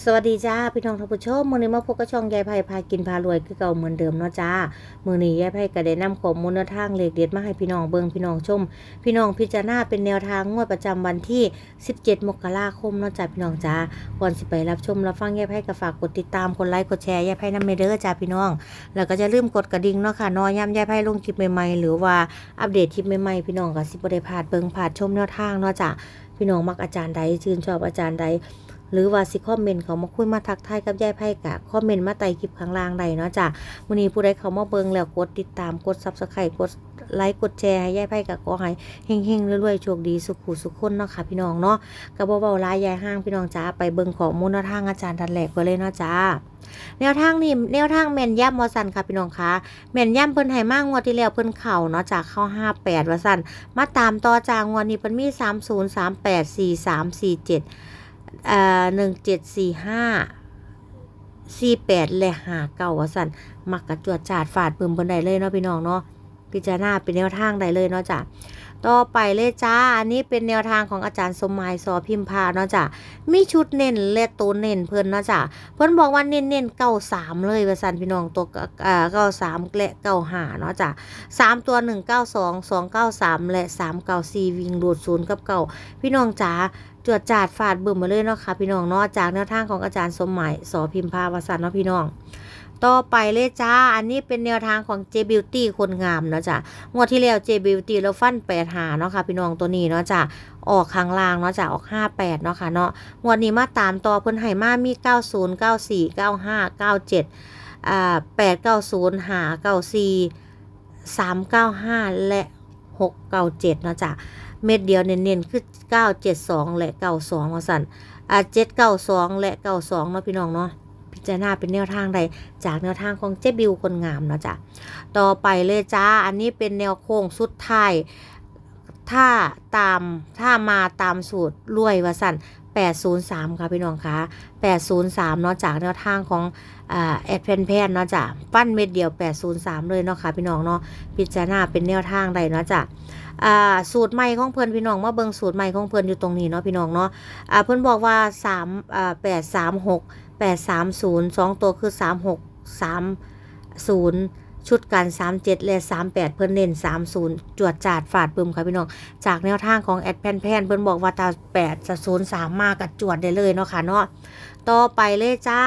สวัสดีจ้าพี่น้องท่านผู้ชมมือนี้มาพบกับช่องยายไผ่พากินพารวยคือเก่าเหมือนเดิมเนาะจ้ามือนี้ยายไผ่ก็ได้นำข้อมูลแนวทางเลขเด็ดมาให้พี่น้องเบิ่งพี่น้องชม พี่น้องพิจารณาเป็นแนวทางงวดประจำวันที่ 17 มกราคมเนาะจ้าพี่น้องจ้าก่อนสิไปรับชมรับฟังยายไผ่ก็ฝากกดติดตามกดไลค์กดแชร์ยายไผ่นำเด้อจ้าพี่น้อง แล้วก็จะลืมกดกระดิ่งเนาะค่ะเนอยามยายไผ่ลงคลิปใหม่ๆหรือว่าอัปเดตคลิปใหม่ๆพี่น้องก็สิบ่ได้พลาดเบิ่งพลาดชมแนวทางเนาะจ้าพี่น้องมักอาจารย์ใดชื่นชอบอาจารย์ใด หรือว่าสิคอมเมนต์เขามาคุยมาทักทายกับยายไพ่กะคอมเมนต์มาไต่คลิปข้างล่างใดเนาะจ้ะมื้อนี้ผู้ใดเขามาเบิ่งแล้วกดติดตามกด Subscribe กดไลค์กดแชร์ให้ยายไพ่กะขอให้เฮงๆรวยๆโชคดีสุขสุขคนเนาะค่ะพี่น้องเนาะก็บ่เว้าลายยายห้างพี่น้องจ้าไปเบิ่งข้อมูลนทางอาจารย์ทันแหลกไปเลยเนาะจ้าแนวทางนี่แนวทางแม่นย่ำว่าซั่นค่ะพี่น้องคะแม่นย่ำเพิ่นให้มางวดที่แล้วเพิ่นเข้าเนาะจ้ะเข้า58ว่าซั่นมาตามต่อจากงวดนี้เพิ่นมี30 38 43 47 อ่าหนึ่งเจ็ดสี่ห้าสี่แปดและหาเก่าว่าสั่นมักกระจวดจาดฝาดปืมบนใดเลยเนาะพี่น้องเนาะพิจารณาเป็นแนวทางใดเลยเนาะจ้ะ ต่อไปเลยจ้า อันนี้เป็นแนวทางของอาจารย์สมหมายสอพิมพาเนาะจ้ะมีชุดเน้นและตัวเน้นเพิ่นเนาะจ้ะเพิ่นบอกว่าเน้นเน้นเก้าสามเลยว่าสั่นพี่น้องตัวเก้าสามและเก้าห้าเนาะจ้ะสามตัวหนึ่งเก้าสองสองเก้าสามและสามเก้าสี่วิ่งโดดศูนย์กับเก้าพี่น้องจ๋าจวดจาดฟาดเบึ้มมาเลยเนาะค่ะพี่น้องเนาะจากแนวทางของอาจารย์สมหมายสอพิมพาวสันเนาะพี่น้อง ต่อไปเลยจ้า อันนี้เป็นแนวทางของ J Beauty คนงามเนาะจ้ะงวดที่แล้ว J Beauty แล้วฟันแปดหาเนาะค่ะพี่น้องตัวนี้เนาะจ้ะออกข้างล่างเนาะจ้ะออก 58เนาะค่ะเนาะงวดนี้มาตามต่อเพิ่นให้มามี 90 94 95 97อ่า890หา94 395 และ 697เนาะจ้ะเม็ดเดียวเน้นๆคือ972 และ 92ว่าสั่นอ่า792 และ 92เนาะพี่น้องเนาะ พิจารณาเป็นแนวทางใด จากแนวทางของเจ๊บิวคนงามเนาะจ้ะต่อไปเลยจ้า อันนี้เป็นแนวโค้งสุดท้ายถ้าตามถ้ามาตามสูตรรวยวสัน803 ค่ะ พี่น้องคะ803 เนาะจากแนวทางของอ่าแอดแพนแพนเนาะจ้ะปั้นเม็ดเดียว 803 เลยเนาะค่ะ พี่น้องเนาะพิจารณาเป็นแนวทางใดเนาะจ้ะสูตรใหม่ของเพิ่อนพี่น้องมาเบิ่งสูตรใหม่ของเพิ่อนอยู่ตรงนี้เนาะพี่น้องเนาะเพิ่อนบอกว่า3อ่า8 3 6 8 3 0 2 ตัวคือ 3 6 3 0ชุดกัน37 และ 38 เพิ่นเน้น30 จวดจาดฝาดปึมค่ะพี่น้อง จากแนวทางของแอดแพนแพนเพิ่นบอกว่าตา8จะ0 3 มากับจวดได้เลยเนาะค่ะเนาะ ต่อไปเลยจ้า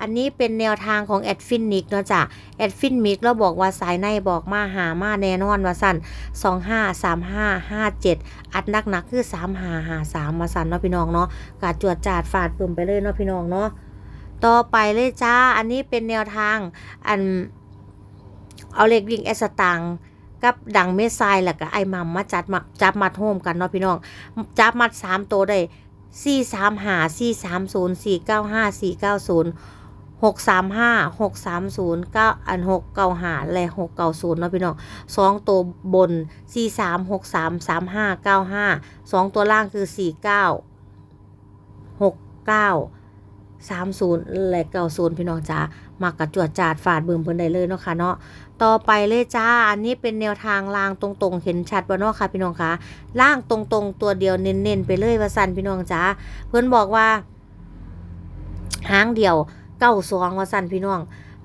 อันนี้เป็นแนวทางของแอดฟินนิกเนาะจ้ะแอดฟินมิกแล้วบอกว่าสายในบอกมาหามาแน่นอนว่าสั่นสองห้าสามห้าห้าเจ็ดอัดนักหนักๆคือสามหาหาสามมาสั่นเนาะพี่น้องเนาะกาจวดจาดฝาดปึมไปเลยเนาะพี่น้องเนาะ ต่อไปเลยจ้า อันนี้เป็นแนวทางอันเอาเล็กวิ่งแอสตางกับดังเมสไซายแล้วก็ไอมัมมาจัดมาจับมัดโฮมกันเนาะพี่น้อง จับมัดสามตัวได้สี่สามหาสี่สามศูนย์สี่เก้าห้าสี่เก้าศูนย์หกสามห้าหกสามศูนย์เก้าอันหกเก้าห้าและหกเก้าศูนย์เนาะพี่น้องสองตัวบนสี่สามหกสามสามห้าเก้าห้าสองตัวล่างคือสี่เก้าหกเก้า สามศูนย์และเก้าศูนย์พี่น้องจ้ามักกระจวดจาดฝาดเบืมเพิ่นได้เลยเนาะค่ะเนาะต่อไปเลยจ้า อันนี้เป็นแนวทางล่างตรงๆ เห็นชัดบ่เนาะค่ะพี่น้องคะล่างตรงๆ ตัวเดียวเน้นๆ ไปเลยว่าสั่นพี่น้องจ้าเพิ่นบอกว่าหางเดียวเก้าสองว่าสั่นพี่น้อง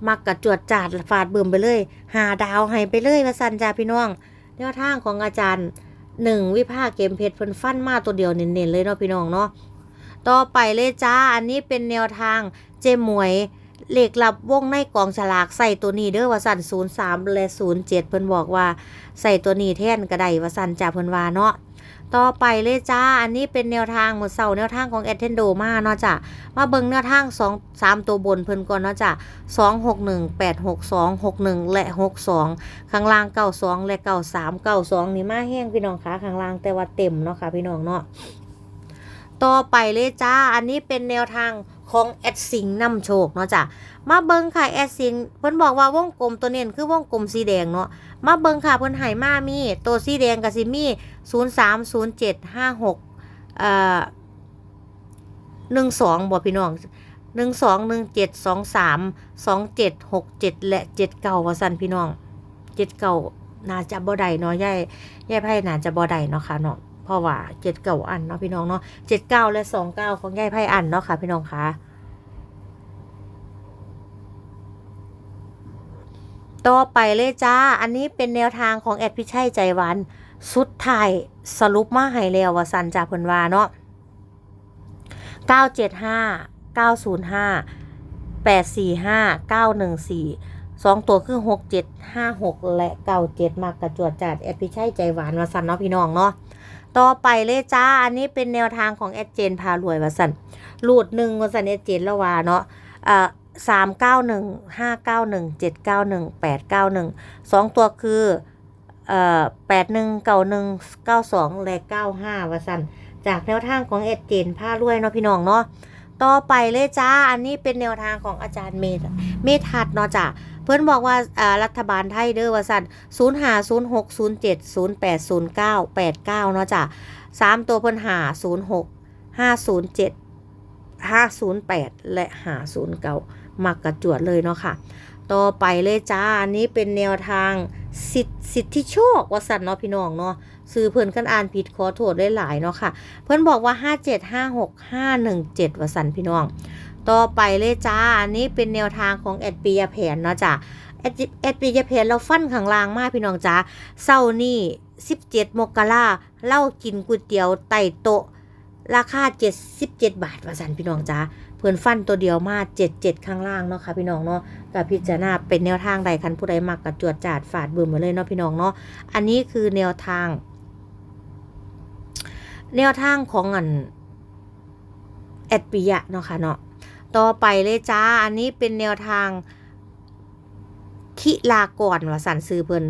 มักกระจวดจาดฟาดเบิ่มไปเลยหาดาวให้ไปเลยว่าสั่นจ้าพี่น้อง แนวทางของอาจารย์หนึ่งวิภาคเกมเพชรเพิ่นฟันมาตัวเดียวเน้นๆเลยเนาะพี่น้องเนาะ ต่อไปเลยจ้า อันนี้เป็นแนวทางเจหมวยเหลขลับวงในกองฉลากใส่ตัวนี้เด้อว่าสั่น03 และ 07 เพิ่นบอกว่าใส่ตัวนี้แทนก็ไดว่าสั่นจ้าเพิ่นว่าเนาะต่อไปเลยจ้า อันนี้เป็นแนวทางหมดเสาแนวทางของแอดเทนโดมาเนาะจ้ะมาเบิงแนวทางสองสามตัวบนเพิ่นก่อนเนาะจ้ะสองหกหนึ่งแปดหกสองหกหนึ่งและหกสองข้างล่างเก้าสองและเก้าสามเก้าสองนี่มาแห้งพี่น้องคะข้างล่างแต่ว่าเต็มเนาะค่ะพี่น้องเนาะ ต่อไปเลยจ้า อันนี้เป็นแนวทางของแอดสิงนำโชคเนาะจ้ะ มาเบิงค่ะแอดสิงเพิ่นบอกว่าวงกลมตัวเน้นคือวงกลมสีแดงเนาะ มาเบิงค่ะเพิ่นให้มามีตัวสีแดงกับสิมีศูนย์สามศูนย์เจ็ดห้าหกเอ่อหนึ่งสองบอกพี่น้องหนึ่งสองหนึ่งเจ็ดสองสามสองเจ็ดหกเจ็ดและเจ็ดเก้าว่าสั่นพี่น้องเจ็ดเก้าน่าจะบ่ได้เนาะย่ายย่ายไพ่น่าจะบ่ได้เนาะค่ะเนาะ พราะว่าเจ็ดเก่าอันเนาะพี่น้องเนาะเจ็ดเก้าและสองเก้าของยายไพ่อันเนาะค่ะพี่น้องค่ะต่อไปเลยจ้า อันนี้เป็นแนวทางของแอดพิชัยใจหวานสุดท้ายสรุปมาให้แล้วว่าสันจากเพิ่นวาเนาะเก้าเจ็ดห้าเก้าศูนย์ห้าแปดสี่ห้าเก้าหนึ่งสี่สองตัวคือหกเจ็ดห้าหกและเก้าเจ็ดมากกระจวดจัดแอดพิชัยใจหวานมาสันเนาะพี่น้องเนาะ ต่อไปเลยจ้า อันนี้เป็นแนวทางของแอดเจนพารวยว่าสันรูดหนึ่งว่าสันแอดเจนล้วาเนาะอ่าสามเก้าหนึ่งห้าเก้าหนึ่งเจ็ดเก้าหนึ่งแปดเก้าหนึ่งสองตัวคือเอ่อแปดหนึ่งเก้าหนึ่งเก้าสองและเก้าห้าว่าสันจากแนวทางของเอ็ดเจนผ้ารวยเนาะพี่น้องเนาะต่อไปเลยจ้า อันนี้เป็นแนวทางของอาจารย์เมธเมธัดเนาะจ้ะ เพื่อนบอกว่ารัฐบาลไทยเด้อว่าสันศูนย์หาศูนย์หกศูนย์เจ็ดศูนย์แปดศูนย์เก้าแปดเก้าเนาะจ้ะสามตัวเพิ่อนหาศูนย์หกห้าศูนย์เจ็ดห้าศูนย์แปดและหาศูนย์เก้ามักกระจวดเลยเนาะค่ะ ต่อไปเลยจ้า อันนี้เป็นแนวทางสิทธิทธโชคว่าสันเนาะพี่น้องเนาะซื้อเพิ่นกันอ่านผิดขอโทษได้หลายเนาะค่ะ เพิ่นบอกว่า 5756517ว่าสันพี่น้อง ต่อไปเลยจ้า อันนี้เป็นแนวทางของแอดปียาแผนเนาะจ้ะแอดแอดปียาแผนเราฟันข้างล่างมากพี่น้องจ้าเศร้านี่17มกราเล่ากินก๋วยเตี๋ยวไต่โต๊ะราคา 77 บาทว่าสันพี่น้องจ้าเพื่อนฟันตัวเดียวมาเจ็ดเจ็ดข้างล่างเนาะค่ะพี่น้องเนาะกับพิจารณาเป็นแนวทางใดคันผู้ใดมักกับจวดจาดฝาดบืมมาเลยเนาะพี่น้องเนาะอันนี้คือแนวทาง แนวทางของอันแอดปิยะเนาะค่ะเนาะ ต่อไปเลยจ้า อันนี้เป็นแนวทาง คิลากรว่าสันซื้อเพิ่น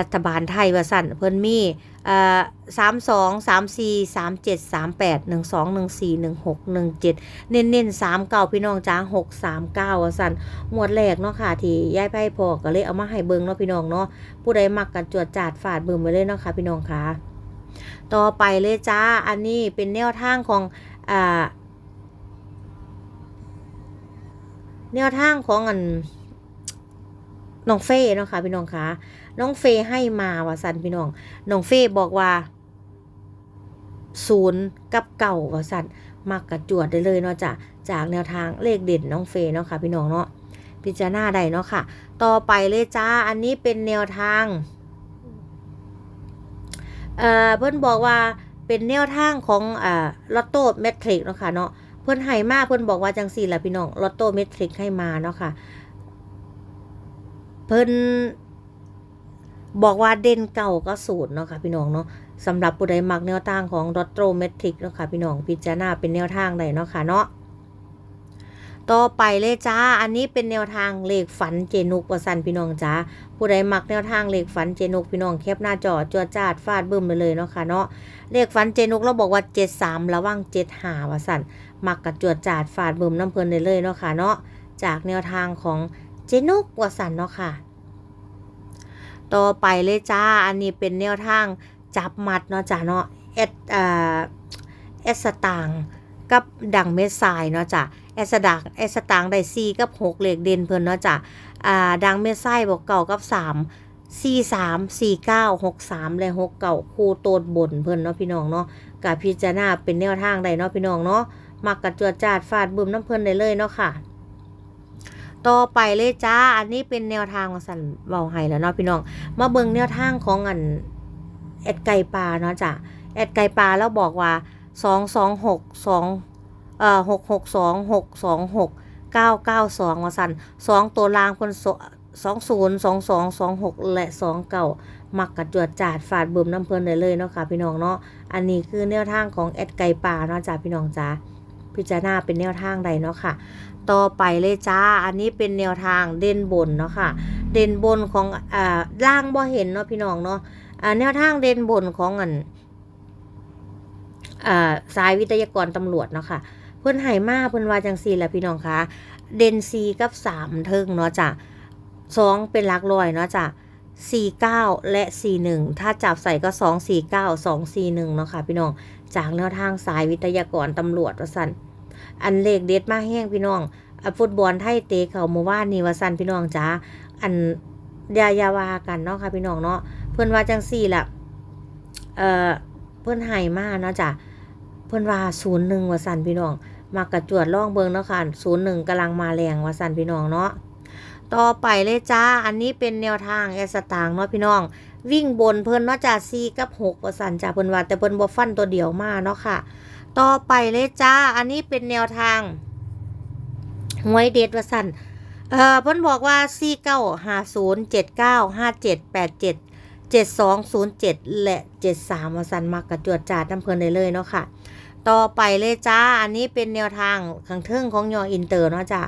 รัฐบาลไทยว่าสันเพิ่นมีเอ่อสามสองสามสี่สามเจ็ดสามแปดหนึ่งสองหนึ่งสี่หนึ่งหกหนึ่งเจ็ดเน้นเน้นสามเก้าพี่น้องจ้าหกสามเก้าสันหมวดแรกเนาะค่ะที่ยายไพ่พอก็เลยเอามาให้เบิ่งเนาะพี่น้องเนาะผู้ใดมักกันจวดจาดฝาดเบิ่งไปเลยเนาะค่ะพี่น้องค่ะ ต่อไปเลยจ้าอันนี้เป็นแนวทางของอ่า แนวทางของอันน้องเฟ่เนาะค่ะพี่น้องคะน้องเฟให้มาว่าสันพี่น้องน้องเฟบอกว่าศูนย์กับเก่าว่าสันมักกระจวดได้เลยเนาะจ้ะจากแนวทางเลขเด่นน้องเฟย์เนาะค่ะพี่น้องเนาะพิจารณาได้เนาะค่ะ ต่อไปเลยจ้าอันนี้เป็นแนวทางเอ่อเพิ่นบอกว่าเป็นแนวทางของอ่าลอตโต้เมทริกเนาะค่ะเนาะ เพิ่นให้มาเพิ่นบอกว่าจังสี่แหละพี่น้องลอตโต้เมทริกให้มาเนาะค่ะ เพิ่นบอกว่าเด่นเก่าก็สูตรเนาะค่ะพี่น้องเนาะสำหรับผู้ใดมักแนวทางของลอตโต้เมทริกเนาะค่ะพี่น้องพิจารณาเป็นแนวทางใดเนาะค่ะเนาะ ต่อไปเลยจ้า อันนี้เป็นแนวทางเลขฝันเจนุกประสันพี่น้องจ้าผู้ใดมักแนวทางเลขฝันเจนุกพี่น้องแคปหน้าจอจวดจาดฟาดบึ้มไปเลยเนาะค่ะเนาะเลขฝันเจนุกเราบอกว่า73ระวัง75ว่าสันมักกับจวดจาดฟาดบึ้มน้ำเพลินได้เลยเนาะค่ะเนาะจากแนวทางของเจนุกว่าสันเนาะค่ะ ต่อไปเลยจ้า อันนี้เป็นแนวทางจับมัดเนาะจ้ะเนาะเอสเอสตาง กับดังเม็ดทรายเนาะจ้ะเอสดักเอสตางได้สี่กับหกเหล็กเด่นเพิ่นเนาะจ้ะอ่าดังเม็ดทรายบอกเก่ากับสามสี่สามสี่เก้าหกสามและหกเก่าคู่โตดบนเพิ่นเนาะพี่น้องเนาะกับพิจารณาเป็นแนวทางใดเนาะพี่น้องเนาะมักกระจวดจาดฟาดบึมน้ำเพิ่นได้เลยเนาะค่ะ ต่อไปเลยจ้า อันนี้เป็นแนวทางของสันเบาไห้แล้วเนาะพี่น้อง มาเบิ่งแนวทางของอันแอดไก่ปลาเนาะจ้ะแอดไก่ปลาแล้วบอกว่า สองสองหกสองเอ่อหกหกสองหกสองหกเก้าเก้าสองว่าสันสองตัวล่างคนสองศูนย์สองสองสองหกและสองเก้ามักกระจวดจาดฝาดเบิ่มน้ำเพลินได้เลยเนาะค่ะพี่น้องเนาะอันนี้คือแนวทางของแอดไก่ปลาเนาะจ้ะพี่น้องจ้าพิจารณาเป็นแนวทางใดเนาะค่ะ ต่อไปเลยจ้า อันนี้เป็นแนวทางเด่นบนเนาะค่ะ เด่นบนของอ่าล่างบ่เห็นเนาะพี่น้องเนาะอ่าแนวทางเด่นบนของอัน อ่าสายวิทยากรตำรวจเนาะค่ะ เพิ่อนให้มาเพิ่อนว่าจังซีแหละพี่น้องคะเดนซีกับสามเทิงเนาะจ้ะสองเป็นลักร้อยเนาะจ้ะสี่เก้าและสี่หนึ่งถ้าจับใส่ก็สองสี่เก้าสองสี่หนึ่งเนาะค่ะพี่น้อง จากแนวทางสายวิทยากรตำรวจวสันอันเลขเด็ดมาแห้งพี่น้องอฟุตบอลไทยเตะเขาเมื่อวานนี้วสันพี่น้องจ้าอันยายาวากันเนาะค่ะพี่น้องเนาะเพื่อนว่าจังสี่แหละเอ่อเพื่อนให้มาเนาะจ้ะ พื่อนว่าศูนย์หนึ่งว่าสันพี่น้อง มากระจวดล่องเบิงเนาะค่ะศูนย์หนึ่งกำลังมาแรงว่าสันพี่น้องเนาะต่อไปเลยจ้า อันนี้เป็นแนวทางแอสตางเนาะพี่น้อง วิ่งบนเพิ่นเนาะจ้า4กับ6ว่าสั่นจ้าเพิ่นว่าแต่เพิ่นบ่ฟันตัวเดียวมาเนาะค่ะ ต่อไปเลยจ้า อันนี้เป็นแนวทางหวยเด็ดว่าสั่นเอ่อเพิ่นบอกว่า4950 7957 87 7207 และ 73ว่าสันมักกระจวดจาดน้ำเพลินได้เลยเนาะค่ะ ต่อไปเลยจ้า อันนี้เป็นแนวทางข้งเทิงของยออินเตอร์เนาะจ้า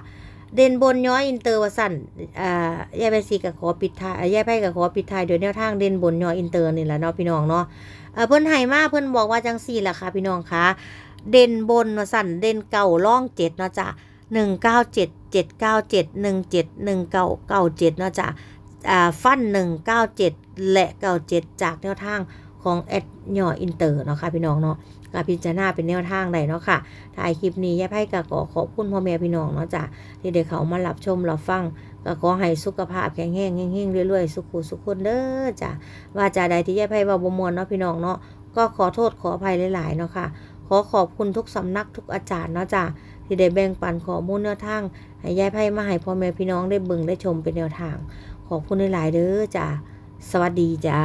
เด่นบนย้อยอินเตอร์วสั่นอ่ายายไปสีกับขอปิดท้ายอ่ายายไปกับขอปิดท้ายโดยแนวทางเด่นบนย้อยอินเตอร์นี่แหละเนาะพี่น้องเนาะเอ่อเพิ่นให้มาเพิ่นบอกว่าจังสี่ล่ะค่ะพี่น้องคะเด่นบนวสันเด่นเก่าล่องเจ็ดเนาะจ้ะหนึ่งเก้าเจ็ดเจ็ดเก้าเจ็ดหนึ่งเจ็ดหนึ่งเก้าเก้าเจ็ดเนาะจ้ะอ่าฟันหนึ่งเก้าเจ็ด และเก้าเจ็ดจากแนวทางของแอดยออินเตอร์เนาะค่ะพี่น้องเนาะกาพิจารณาเป็นแนวทางใดเนาะค่ะถ่ายคลิปนี้ยายไพ่ก็ขอขอบคุณพ่อแม่พี่น้องเนาะจ้ะที่ได้เขามารับชมรับฟังก็ขอให้สุขภาพแข็งแรงเฮงๆเรื่อยๆ สุขุสุขคนเด้อจ้ะว่าจะใดที่ย่ไพ่ว่าบมวลเนาะพี่น้องเนาะก็ขอโทษขออภัยหลายๆเนาะค่ะขอขอบคุณทุกสำนักทุกอาจารย์เนาะจ้ะที่ได้แบ่งปันข้อมูลแนวทางให้ยายไพ่มาให้พ่อแม่พี่น้องได้เบิ่งได้ชมเป็นแนวทาง ขอบคุณหลายๆเด้อจ้ะ สวัสดีจ้า